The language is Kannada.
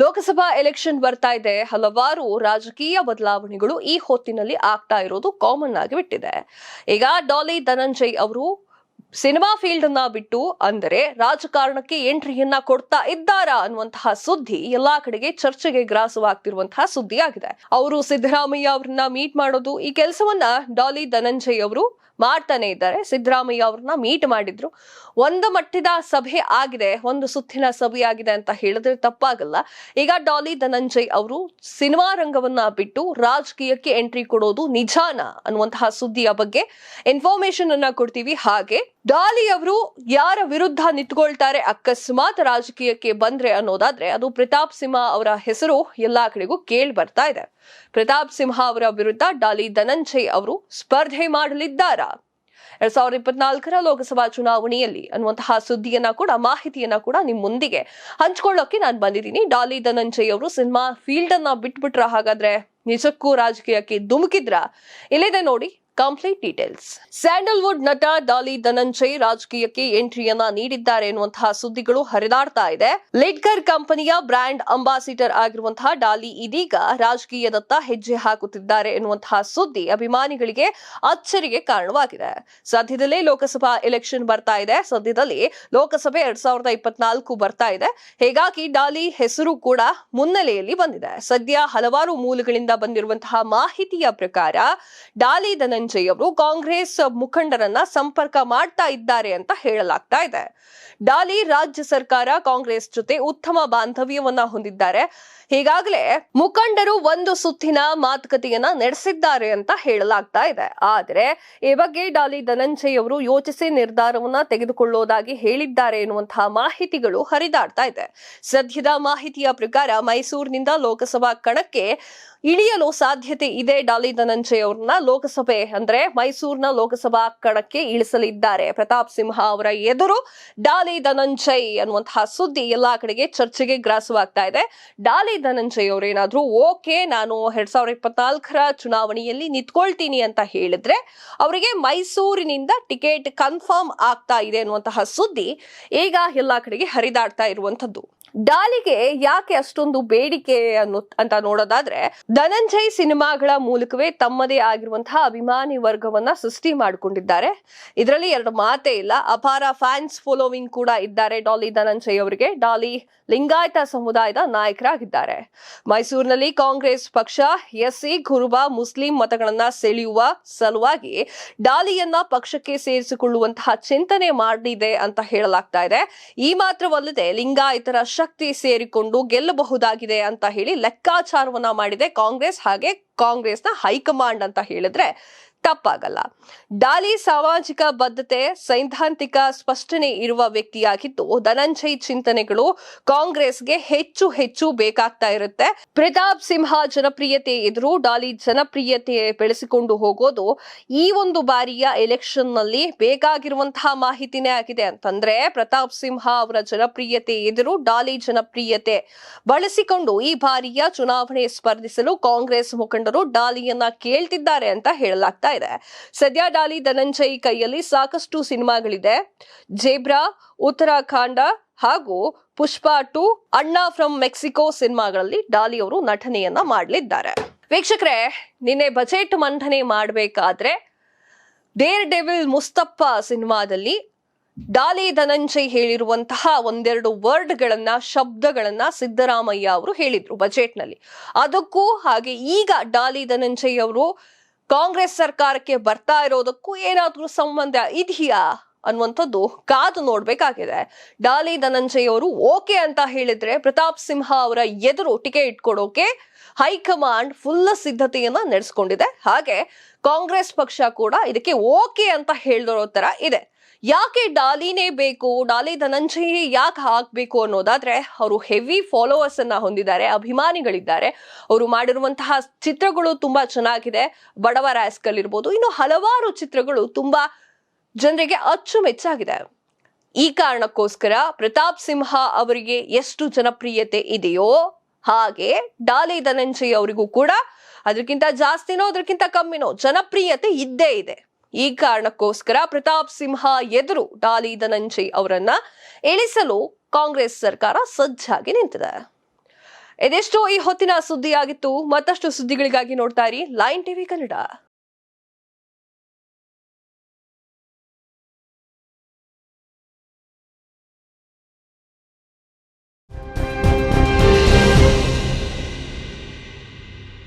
ಲೋಕಸಭಾ ಎಲೆಕ್ಷನ್ ಬರ್ತಾ ಇದೆ. ಹಲವಾರು ರಾಜಕೀಯ ಬದಲಾವಣೆಗಳು ಈ ಹೊತ್ತಿನಲ್ಲಿ ಆಗ್ತಾ ಇರೋದು ಕಾಮನ್ ಆಗಿ ಬಿಟ್ಟಿದೆ. ಈಗ ಡಾಲಿ ಧನಂಜಯ್ ಅವರು ಸಿನಿಮಾ ಫೀಲ್ಡ್ ಅನ್ನ ಬಿಟ್ಟು ಅಂದರೆ ರಾಜಕಾರಣಕ್ಕೆ ಎಂಟ್ರಿಯನ್ನ ಕೊಡ್ತಾ ಇದ್ದಾರಾ ಅನ್ನುವಂತಹ ಸುದ್ದಿ ಎಲ್ಲಾ ಕಡೆಗೆ ಚರ್ಚೆಗೆ ಗ್ರಾಸವಾಗ್ತಿರುವಂತಹ ಸುದ್ದಿ ಆಗಿದೆ ಅವರು ಸಿದ್ದರಾಮಯ್ಯ ಅವರನ್ನ ಮೀಟ್ ಮಾಡೋದು ಈ ಕೆಲಸವನ್ನ ಡಾಲಿ ಧನಂಜಯ್ ಅವರು ಮಾಡ್ತಾನೆ ಇದ್ದಾರೆ. ಸಿದ್ದರಾಮಯ್ಯ ಅವ್ರನ್ನ ಮೀಟ್ ಮಾಡಿದ್ರು. ಒಂದು ಮಟ್ಟದ ಸಭೆ ಆಗಿದೆ, ಒಂದು ಸುತ್ತಿನ ಸಭೆ ಆಗಿದೆ ಅಂತ ಹೇಳಿದ್ರೆ ತಪ್ಪಾಗಲ್ಲ. ಈಗ ಡಾಲಿ ಧನಂಜಯ್ ಅವರು ಸಿನಿಮಾ ರಂಗವನ್ನ ಬಿಟ್ಟು ರಾಜಕೀಯಕ್ಕೆ ಎಂಟ್ರಿ ಕೊಡೋದು ನಿಜಾನ ಅನ್ನುವಂತಹ ಸುದ್ದಿಯ ಬಗ್ಗೆ ಇನ್ಫಾರ್ಮೇಶನ್ ಅನ್ನ ಕೊಡ್ತೀವಿ. ಹಾಗೆ ಡಾಲಿ ಅವರು ಯಾರ ವಿರುದ್ಧ ನಿಂತ್ಕೊಳ್ತಾರೆ ಅಕಸ್ಮಾತ್ ರಾಜಕೀಯಕ್ಕೆ ಬಂದ್ರೆ ಅನ್ನೋದಾದ್ರೆ ಅದು ಪ್ರತಾಪ್ ಸಿಂಹ ಅವರ ಹೆಸರು ಎಲ್ಲಾ ಕಡೆಗೂ ಕೇಳಿ ಬರ್ತಾ ಇದೆ. ಪ್ರತಾಪ್ ಸಿಂಹ ಅವರ ವಿರುದ್ಧ ಡಾಲಿ ಧನಂಜಯ್ ಅವರು ಸ್ಪರ್ಧೆ ಮಾಡಲಿದ್ದಾರಾ? ಎರಡ್ ಸಾವಿರದ ಇಪ್ಪತ್ನಾಲ್ಕರ ಲೋಕಸಭಾ ಚುನಾವಣೆಯಲ್ಲಿ ಅನ್ನುವಂತಹ ಸುದ್ದಿಯನ್ನ ಕೂಡ, ಮಾಹಿತಿಯನ್ನ ಕೂಡ ನಿಮ್ ಮುಂದಿಗೆ ಹಂಚ್ಕೊಳ್ಳೋಕೆ ನಾನು ಬಂದಿದ್ದೀನಿ. ಡಾಲಿ ಧನಂಜಯ್ ಅವರು ಸಿನಿಮಾ ಫೀಲ್ಡ್ ಅನ್ನ ಬಿಟ್ಬಿಟ್ರ ಹಾಗಾದ್ರೆ ನಿಜಕ್ಕೂ ರಾಜಕೀಯಕ್ಕೆ ಧುಮುಕಿದ್ರ? ಇಲ್ಲಿದೆ ನೋಡಿ ಕಂಪ್ಲೀಟ್ ಡೀಟೇಲ್ಸ್ ಸ್ಯಾಂಡಲ್ವುಡ್ ನಟ ಡಾಲಿ ಧನಂಜಯ್ ರಾಜಕೀಯಕ್ಕೆ ಎಂಟ್ರಿಯನ್ನ ನೀಡಿದ್ದಾರೆ ಎನ್ನುವಂತಹ ಸುದ್ದಿಗಳು ಹರಿದಾಡ್ತಾ ಇದೆ. ಲಿಡ್ಕರ್ ಕಂಪನಿಯ ಬ್ರ್ಯಾಂಡ್ ಅಂಬಾಸಿಡರ್ ಆಗಿರುವಂತಹ ಡಾಲಿ ಇದೀಗ ರಾಜಕೀಯದತ್ತ ಹೆಜ್ಜೆ ಹಾಕುತ್ತಿದ್ದಾರೆ ಎನ್ನುವಂತಹ ಸುದ್ದಿ ಅಭಿಮಾನಿಗಳಿಗೆ ಅಚ್ಚರಿಗೆ ಕಾರಣವಾಗಿದೆ. ಸದ್ಯದಲ್ಲೇ ಲೋಕಸಭಾ ಎಲೆಕ್ಷನ್ ಬರ್ತಾ ಇದೆ. ಸದ್ಯದಲ್ಲಿ ಲೋಕಸಭೆ ಎರಡ್ ಸಾವಿರದ ಇಪ್ಪತ್ನಾಲ್ಕು ಬರ್ತಾ ಇದೆ. ಹೀಗಾಗಿ ಡಾಲಿ ಹೆಸರು ಕೂಡ ಮುನ್ನೆಲೆಯಲ್ಲಿ ಬಂದಿದೆ. ಸದ್ಯ ಹಲವಾರು ಮೂಲಗಳಿಂದ ಬಂದಿರುವಂತಹ ಮಾಹಿತಿಯ ಪ್ರಕಾರ ಡಾಲಿ ಧನಂಜಯ್ ಅವರು ಕಾಂಗ್ರೆಸ್ ಮುಖಂಡರನ್ನ ಸಂಪರ್ಕ ಮಾಡ್ತಾ ಇದ್ದಾರೆ ಅಂತ ಹೇಳಲಾಗ್ತಾ ಇದೆ. ಡಾಲಿ ರಾಜ್ಯ ಸರ್ಕಾರ ಕಾಂಗ್ರೆಸ್ ಜೊತೆ ಉತ್ತಮ ಬಾಂಧವ್ಯವನ್ನ ಹೊಂದಿದ್ದಾರೆ. ಹೀಗಾಗಲೇ ಮುಖಂಡರು ಒಂದು ಸುತ್ತಿನ ಮಾತುಕತೆಯನ್ನ ನಡೆಸಿದ್ದಾರೆ ಅಂತ ಹೇಳಲಾಗ್ತಾ ಇದೆ. ಆದರೆ ಈ ಬಗ್ಗೆ ಡಾಲಿ ಧನಂಜಯ್ ಅವರು ಯೋಚಿಸಿ ನಿರ್ಧಾರವನ್ನ ತೆಗೆದುಕೊಳ್ಳೋದಾಗಿ ಹೇಳಿದ್ದಾರೆ ಎನ್ನುವಂತಹ ಮಾಹಿತಿಗಳು ಹರಿದಾಡ್ತಾ ಇದೆ. ಸದ್ಯದ ಮಾಹಿತಿಯ ಪ್ರಕಾರ ಮೈಸೂರಿನಿಂದ ಲೋಕಸಭಾ ಕಣಕ್ಕೆ ಇಳಿಯಲು ಸಾಧ್ಯತೆ ಇದೆ ಡಾಲಿ ಧನಂಜಯ್ ಅವ್ರನ್ನ ಲೋಕಸಭೆ ಅಂದ್ರೆ ಮೈಸೂರಿನ ಲೋಕಸಭಾ ಕಣಕ್ಕೆ ಇಳಿಸಲಿದ್ದಾರೆ. ಪ್ರತಾಪ್ ಸಿಂಹ ಅವರ ಎದುರು ಡಾಲಿ ಧನಂಜಯ್ ಅನ್ನುವಂತಹ ಸುದ್ದಿ ಎಲ್ಲಾ ಕಡೆಗೆ ಚರ್ಚೆಗೆ ಗ್ರಾಸವಾಗ್ತಾ ಇದೆ. ಡಾಲಿ ಧನಂಜಯ್ ಅವರೇನಾದ್ರೂ ಓಕೆ, ನಾನು ಎರಡ್ ಸಾವಿರದ ಇಪ್ಪತ್ನಾಲ್ಕರ ಚುನಾವಣೆಯಲ್ಲಿ ನಿಂತ್ಕೊಳ್ತೀನಿ ಅಂತ ಹೇಳಿದ್ರೆ ಅವರಿಗೆ ಮೈಸೂರಿನಿಂದ ಟಿಕೆಟ್ ಕನ್ಫರ್ಮ್ ಆಗ್ತಾ ಇದೆ ಅನ್ನುವಂತಹ ಸುದ್ದಿ ಈಗ ಎಲ್ಲಾ ಕಡೆಗೆ ಹರಿದಾಡ್ತಾ ಇರುವಂತದ್ದು ಡಾಲಿಗೆ ಯಾಕೆ ಅಷ್ಟೊಂದು ಬೇಡಿಕೆ ಅನ್ನೋ ಅಂತ ನೋಡೋದಾದ್ರೆ ಧನಂಜಯ್ ಸಿನಿಮಾಗಳ ಮೂಲಕವೇ ತಮ್ಮದೇ ಆಗಿರುವಂತಹ ಅಭಿಮಾನಿ ವರ್ಗವನ್ನ ಸೃಷ್ಟಿ ಮಾಡಿಕೊಂಡಿದ್ದಾರೆ. ಇದರಲ್ಲಿ ಎರಡು ಮಾತೇ ಇಲ್ಲ. ಅಪಾರ ಫ್ಯಾನ್ಸ್ ಫಾಲೋವಿಂಗ್ ಕೂಡ ಇದ್ದಾರೆ ಡಾಲಿ ಧನಂಜಯ್ ಅವರಿಗೆ. ಡಾಲಿ ಲಿಂಗಾಯತ ಸಮುದಾಯದ ನಾಯಕರಾಗಿದ್ದಾರೆ. ಮೈಸೂರಿನಲ್ಲಿ ಕಾಂಗ್ರೆಸ್ ಪಕ್ಷ, ಎಸ್ಸಿ, ಕುರುಬ, ಮುಸ್ಲಿಂ ಮತಗಳನ್ನ ಸೆಳೆಯುವ ಸಲುವಾಗಿ ಡಾಲಿಯನ್ನ ಪಕ್ಷಕ್ಕೆ ಸೇರಿಸಿಕೊಳ್ಳುವಂತಹ ಚಿಂತನೆ ಮಾಡಿದೆ ಅಂತ ಹೇಳಲಾಗ್ತಾ ಇದೆ. ಈ ಮಾತ್ರವಲ್ಲದೆ ಲಿಂಗಾಯತರ ಶಕ್ತಿ ಸೇರಿಕೊಂಡು ಗೆಲ್ಲಬಹುದಾಗಿದೆ ಅಂತ ಹೇಳಿ ಲೆಕ್ಕಾಚಾರವನ್ನ ಮಾಡಿದೆ ಕಾಂಗ್ರೆಸ್ ಹಾಗೆ ಕಾಂಗ್ರೆಸ್ನ ಹೈಕಮಾಂಡ್ ಅಂತ ಹೇಳಿದ್ರೆ ತಪ್ಪಾಗಲ್ಲ. ಡಾಲಿ ಸಾಮಾಜಿಕ ಬದ್ಧತೆ, ಸೈದ್ಧಾಂತಿಕ ಸ್ಪಷ್ಟನೆ ಇರುವ ವ್ಯಕ್ತಿಯಾಗಿದ್ದು, ಧನಂಜಯ್ ಚಿಂತನೆಗಳು ಕಾಂಗ್ರೆಸ್ಗೆ ಹೆಚ್ಚು ಹೆಚ್ಚು ಬೇಕಾಗ್ತಾ ಇರುತ್ತೆ. ಪ್ರತಾಪ್ ಸಿಂಹ ಜನಪ್ರಿಯತೆ ಎದುರು, ಡಾಲಿ ಜನಪ್ರಿಯತೆ ಬೆಳೆಸಿಕೊಂಡು ಹೋಗೋದು ಈ ಒಂದು ಬಾರಿಯ ಎಲೆಕ್ಷನ್ನಲ್ಲಿ ಬೇಕಾಗಿರುವಂತಹ ಮಾಹಿತಿನೇ ಆಗಿದೆ. ಅಂತಂದ್ರೆ, ಪ್ರತಾಪ್ ಸಿಂಹ ಅವರ ಜನಪ್ರಿಯತೆ ಎದುರು, ಡಾಲಿ ಜನಪ್ರಿಯತೆ ಬಳಸಿಕೊಂಡು ಈ ಬಾರಿಯ ಚುನಾವಣೆ ಸ್ಪರ್ಧಿಸಲು ಕಾಂಗ್ರೆಸ್ ಮುಖಂಡರು ಡಾಲಿಯನ್ನ ಕೇಳ್ತಿದ್ದಾರೆ ಅಂತ ಹೇಳಲಾಗ್ತಾ ಇದೆ. ಸದ್ಯ ಡಾಲಿ ಧನಂಜಯ್ ಕೈಯಲ್ಲಿ ಸಾಕಷ್ಟು ಸಿನಿಮಾಗಳಿದೆ. ಜೇಬ್ರಾ, ಉತ್ತರಾಖಂಡ ಹಾಗೂ Pushpa two Anna from Mexico ಸಿನಿಮಾಗಳಲ್ಲಿ ಡಾಲಿ ಅವರು ನಟನೆಯನ್ನ ಮಾಡಲಿದ್ದಾರೆ. ವೀಕ್ಷಕರೇ, ನಿನ್ನೆ ಬಜೆಟ್ ಮಂಡನೆ ಮಾಡಬೇಕಾದ್ರೆ ಡೇರ್ ಡೆವಿಲ್ ಮುಸ್ತಪ್ಪ ಸಿನಿಮಾದಲ್ಲಿ ಡಾಲಿ ಧನಂಜಯ್ ಹೇಳಿರುವಂತಹ ಒಂದೆರಡು ವರ್ಡ್ಗಳನ್ನ, ಶಬ್ದಗಳನ್ನ ಸಿದ್ದರಾಮಯ್ಯ ಅವರು ಹೇಳಿದ್ರು ಬಜೆಟ್ನಲ್ಲಿ. ಅದಕ್ಕೂ ಹಾಗೆ ಈಗ ಡಾಲಿ ಧನಂಜಯ್ ಅವರು ಕಾಂಗ್ರೆಸ್ ಸರ್ಕಾರಕ್ಕೆ ಬರ್ತಾ ಇರೋದಕ್ಕೂ ಏನಾದ್ರೂ ಸಂಬಂಧ ಇದೆಯಾ ಅನ್ನುವಂಥದ್ದು ಕಾದು ನೋಡ್ಬೇಕಾಗಿದೆ. ಡಾಲಿ ಧನಂಜಯ್ ಅವರು ಓಕೆ ಅಂತ ಹೇಳಿದ್ರೆ ಪ್ರತಾಪ್ ಸಿಂಹ ಅವರ ಎದುರು ಟಿಕೆಟ್ ಕೊಡೋಕೆ ಹೈಕಮಾಂಡ್ ಫುಲ್ ಸಿದ್ಧತೆಯನ್ನ ನಡೆಸ್ಕೊಂಡಿದೆ. ಹಾಗೆ ಕಾಂಗ್ರೆಸ್ ಪಕ್ಷ ಕೂಡ ಇದಕ್ಕೆ ಓಕೆ ಅಂತ ಹೇಳಿರೋ ತರ ಇದೆ. ಯಾಕೆ ಡಾಲಿನೇ ಬೇಕು, ಡಾಲಿ ಧನಂಜಯೇ ಯಾಕೆ ಹಾಕಬೇಕು ಅನ್ನೋದಾದ್ರೆ, ಅವರು ಹೆವಿ ಫಾಲೋವರ್ಸ್ ಅನ್ನ ಹೊಂದಿದ್ದಾರೆ, ಅಭಿಮಾನಿಗಳಿದ್ದಾರೆ. ಅವರು ಮಾಡಿರುವಂತಹ ಚಿತ್ರಗಳು ತುಂಬಾ ಚೆನ್ನಾಗಿದೆ. ಬಡವ ರಾಯಸ್ಕಲ್ ಇರ್ಬೋದು ಇನ್ನು ಹಲವಾರು ಚಿತ್ರಗಳು ತುಂಬಾ ಜನರಿಗೆ ಅಚ್ಚುಮೆಚ್ಚಾಗಿದೆ. ಈ ಕಾರಣಕ್ಕೋಸ್ಕರ ಪ್ರತಾಪ್ ಸಿಂಹ ಅವರಿಗೆ ಎಷ್ಟು ಜನಪ್ರಿಯತೆ ಇದೆಯೋ ಹಾಗೆ ಡಾಲಿ ಧನಂಜಯ್ ಅವರಿಗೂ ಕೂಡ ಅದಕ್ಕಿಂತ ಜಾಸ್ತಿನೋ, ಅದಕ್ಕಿಂತ ಕಮ್ಮಿನೋ ಜನಪ್ರಿಯತೆ ಇದ್ದೇ ಇದೆ. ಈ ಕಾರಣಕ್ಕೋಸ್ಕರ ಪ್ರತಾಪ್ ಸಿಂಹ ಎದುರು ಡಾಲಿ ಧನಂಜಯ್ ಅವರನ್ನ ಇಳಿಸಲು ಕಾಂಗ್ರೆಸ್ ಸರ್ಕಾರ ಸಜ್ಜಾಗಿ ನಿಂತಿದೆ. ಇದೆಷ್ಟೋ ಈ ಹೊತ್ತಿನ ಸುದ್ದಿಯಾಗಿತ್ತು, ಮತ್ತಷ್ಟು ಸುದ್ದಿಗಳಿಗಾಗಿ ನೋಡ್ತಾ ಇರಿ ಲೈನ್ ಟಿವಿ ಕನ್ನಡ.